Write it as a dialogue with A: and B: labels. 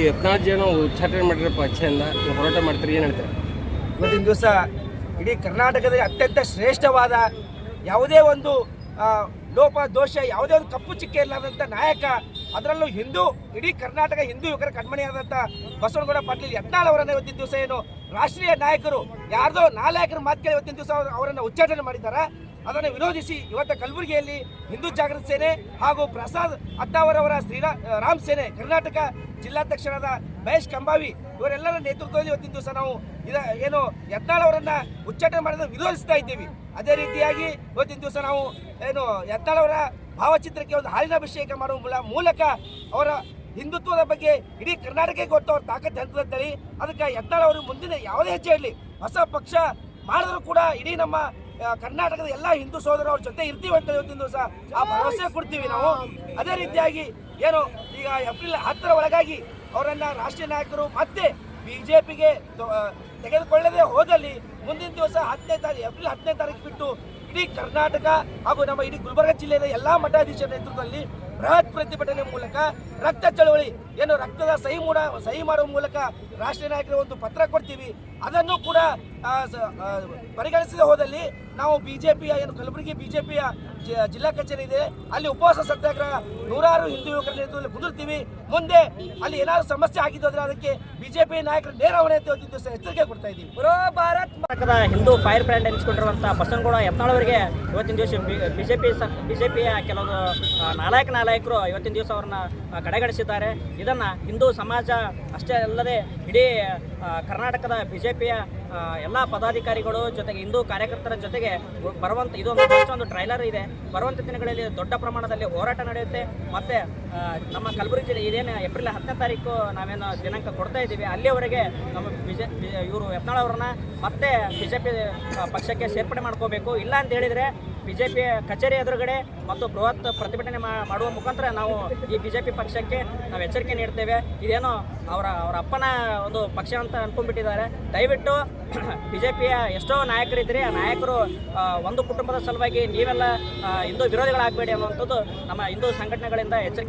A: ಹೇಳಿ ಹದಿನಾಲ್ಕು ಜನ ಉಚ್ಚಾಟನೆ ಮಾಡಿರಪ್ಪ ನೀವು ಹೋರಾಟ ಮಾಡ್ತೀರಿ, ಏನು ಹೇಳ್ತಾರೆ?
B: ಇವತ್ತಿನ ದಿವಸ ಇಡೀ ಕರ್ನಾಟಕದಲ್ಲಿ ಅತ್ಯಂತ ಶ್ರೇಷ್ಠವಾದ ಯಾವುದೇ ಒಂದು ಲೋಪ, ದೋಷ, ಯಾವುದೇ ಒಂದು ಕಪ್ಪು ಚಿಕ್ಕ ಇಲ್ಲದಂಥ ನಾಯಕ, ಅದರಲ್ಲೂ ಹಿಂದೂ, ಇಡೀ ಕರ್ನಾಟಕ ಹಿಂದೂ ಯುವಕರ ಕಣ್ಮಣಿಯಾದಂಥ ಬಸವನಗೌಡ ಪಾಟೀಲ್ ಯತ್ನಾಳ್ ಅವರನ್ನ ಇವತ್ತಿನ ದಿವಸ ಏನು ರಾಷ್ಟ್ರೀಯ ನಾಯಕರು, ಯಾರ್ದೋ ನಾಲಾಯಕರ ಮಾತು ಕೇಳಿ ಇವತ್ತಿನ ದಿವಸ ಅವರನ್ನು ಉಚ್ಚಾಟನೆ ಮಾಡಿದ್ದಾರೆ. ಅದನ್ನು ವಿರೋಧಿಸಿ ಇವತ್ತು ಕಲಬುರಗಿಯಲ್ಲಿ ಹಿಂದೂ ಜಾಗೃತಿ ಸೇನೆ ಹಾಗೂ ಪ್ರಸಾದ್ ಅತ್ತಾವರವರ ಶ್ರೀರಾ, ರಾಮ್ ಸೇನೆ, ಕರ್ನಾಟಕ ಜಿಲ್ಲಾಧ್ಯಕ್ಷರಾದ ಮಹೇಶ್ ಕಂಬಾವಿ ಇವರೆಲ್ಲರ ನೇತೃತ್ವದಲ್ಲಿ ಇವತ್ತಿನ ದಿವಸ ನಾವು ಇದ, ಏನು ಯತ್ನಾಳ್ ಅವರನ್ನ ಉಚ್ಚಾಟನೆ ಮಾಡೋದನ್ನು ವಿರೋಧಿಸ್ತಾ ಇದ್ದೀವಿ. ಅದೇ ರೀತಿಯಾಗಿ ಇವತ್ತಿನ ದಿವಸ ನಾವು ಏನು ಯತ್ನಾಳ್ ಭಾವಚಿತ್ರಕ್ಕೆ ಒಂದು ಹಾಲಿನಾಭಿಷೇಕ ಮಾಡುವ ಮೂಲ- ಮೂಲಕ ಅವರ ಹಿಂದುತ್ವದ ಬಗ್ಗೆ ಇಡೀ ಕರ್ನಾಟಕಕ್ಕೆ ಗೊತ್ತು ಅವ್ರ ತಾಕತ್ತು ಹಂತದಲ್ಲಿ ಅದಕ್ಕೆ ಯತ್ನಾಳ್ ಅವರು ಮುಂದಿನ ಯಾವುದೇ ಹೆಜ್ಜೆ ಇರಲಿ. ಹೊಸ ಪಕ್ಷ ಮಾಡಿದ್ರು ಕೂಡ ಇಡೀ ನಮ್ಮ ಕರ್ನಾಟಕದ ಎಲ್ಲ ಹಿಂದೂ ಸಹೋದರ ಅವ್ರ ಜೊತೆ ಇರ್ತೀವಿ ಅಂತ ಇವತ್ತಿನ ದಿವಸ ಆ ಭರವಸೆ ಕೊಡ್ತೀವಿ ನಾವು. ಅದೇ ರೀತಿಯಾಗಿ ಏನು ಈಗ ಏಪ್ರಿಲ್ ಹತ್ತರ ಒಳಗಾಗಿ ಅವರನ್ನ ರಾಷ್ಟ್ರೀಯ ನಾಯಕರು ಮತ್ತೆ ಬಿಜೆಪಿಗೆ ತೆಗೆದುಕೊಳ್ಳದೆ ಹೋದಲ್ಲಿ ಮುಂದಿನ ದಿವಸ ಹತ್ತನೇ ತಾರೀಕು ಏಪ್ರಿಲ್ ಹತ್ತನೇ ತಾರೀಕು ಬಿಟ್ಟು ಇಡೀ ಕರ್ನಾಟಕ ಹಾಗೂ ನಮ್ಮ ಇಡೀ ಗುಲ್ಬರ್ಗ ಜಿಲ್ಲೆಯ ಎಲ್ಲಾ ಮಠಾಧೀಶರ ನೇತೃತ್ವದಲ್ಲಿ ಬೃಹತ್ ಪ್ರತಿಭಟನೆ ಮೂಲಕ ರಕ್ತ ಚಳವಳಿ ಏನು ರಕ್ತದ ಸಹಿ ಮೂಡ ಸಹಿ ಮಾಡುವ ಮೂಲಕ ರಾಷ್ಟ್ರೀಯ ನಾಯಕರ ಒಂದು ಪತ್ರ ಕೊಡ್ತೀವಿ. ಅದನ್ನು ಕೂಡ ಪರಿಗಣಿಸದೆ ಹೋದಲ್ಲಿ ನಾವು ಬಿಜೆಪಿಯ ಏನು ಕಲಬುರಗಿ ಬಿಜೆಪಿಯ ಜಿಲ್ಲಾ ಕಚೇರಿ ಇದೆ. ಅಲ್ಲಿ ಉಪವಾಸ ಸತ್ಯಾಗ್ರಹ ನೂರಾರು ಹಿಂದೂ ಯುವಕರ ನೇತೃತ್ವದಲ್ಲಿ ಕುದುರ್ತೀವಿ. ಮುಂದೆ ಅಲ್ಲಿ ಏನಾದ್ರು ಸಮಸ್ಯೆ ಆಗಿದ್ದು ಅಂದ್ರೆ ಅದಕ್ಕೆ ಬಿಜೆಪಿ ನಾಯಕರು ನೇರ ಹೊಣೆ ಎಚ್ಚರಿಕೆ ಕೊಡ್ತಾ ಇದ್ದೀವಿ. ಬರೋ ಭಾರತ್
C: ಕರ್ನಾಟಕದ ಹಿಂದೂ ಫೈರ್ ಬ್ರ್ಯಾಂಡ್ ಎನಿಸಿಕೊಂಡಿರುವಂಥ ಬಸವನಗೌಡ ಯತ್ನಾಳ್ ಅವರಿಗೆ ಇವತ್ತಿನ ದಿವಸ ಬಿಜೆಪಿ ಬಿಜೆಪಿಯ ಕೆಲವು ನಾಲ್ಕು ನಾಲಾಯಕ ನಾಯಕರು ಇವತ್ತಿನ ದಿವಸ ಅವ್ರನ್ನ ಕಡೆಗಣಿಸಿದ್ದಾರೆ. ಇದನ್ನು ಹಿಂದೂ ಸಮಾಜ ಅಷ್ಟೇ ಅಲ್ಲದೆ ಇಡೀ ಕರ್ನಾಟಕದ ಬಿ ಜೆ ಪಿಯ ಎಲ್ಲ ಪದಾಧಿಕಾರಿಗಳು ಜೊತೆಗೆ ಹಿಂದೂ ಕಾರ್ಯಕರ್ತರ ಜೊತೆಗೆ ಬರುವಂಥ ಇದೊಂದು ಒಂದು ಟ್ರೈಲರ್ ಇದೆ. ಬರುವಂಥ ದಿನಗಳಲ್ಲಿ ದೊಡ್ಡ ಪ್ರಮಾಣದಲ್ಲಿ ಹೋರಾಟ ನಡೆಯುತ್ತೆ. ಮತ್ತು ನಮ್ಮ ಕಲಬುರಗಿ ಜಿಲ್ಲೆ ಇದೇನು ಏಪ್ರಿಲ್ ಹತ್ತನೇ ತಾರೀಕು ನಾವೇನು ದಿನಾಂಕ ಕೊಡ್ತಾ ಇದ್ದೀವಿ ಅಲ್ಲಿಯವರೆಗೆ ನಮ್ಮ ಬಿ ಜೆ ಇವರು ಯತ್ನಾಳ್ ಅವ್ರನ್ನ ಮತ್ತೆ ಪಿ ಪಕ್ಷಕ್ಕೆ ಸೇರ್ಪಡೆ ಮಾಡ್ಕೋಬೇಕು. ಇಲ್ಲ ಅಂತ ಹೇಳಿದ್ರೆ ಬಿಜೆಪಿ ಕಚೇರಿ ಎದುರುಗಡೆ ಮತ್ತು ಬೃಹತ್ ಪ್ರತಿಭಟನೆ ಮಾಡುವ ಮುಖಾಂತರ ನಾವು ಈ ಬಿಜೆಪಿ ಪಕ್ಷಕ್ಕೆ ನಾವು ಎಚ್ಚರಿಕೆ ನೀಡ್ತೇವೆ. ಇದೇನೋ ಅವರ ಅವರ ಅಪ್ಪನ ಒಂದು ಪಕ್ಷ ಅಂತ ಅನ್ಕೊಂಡ್ಬಿಟ್ಟಿದ್ದಾರೆ. ದಯವಿಟ್ಟು ಬಿಜೆಪಿಯ ಎಷ್ಟೋ ನಾಯಕರಿದ್ದರೆ. ಆ ನಾಯಕರು ಒಂದು ಕುಟುಂಬದ ಸಲುವಾಗಿ ನೀವೆಲ್ಲ ಹಿಂದೂ ವಿರೋಧಿಗಳಾಗಬೇಡಿ ಅನ್ನುವಂಥದ್ದು ನಮ್ಮ ಹಿಂದೂ ಸಂಘಟನೆಗಳಿಂದ ಎಚ್ಚರಿಕೆ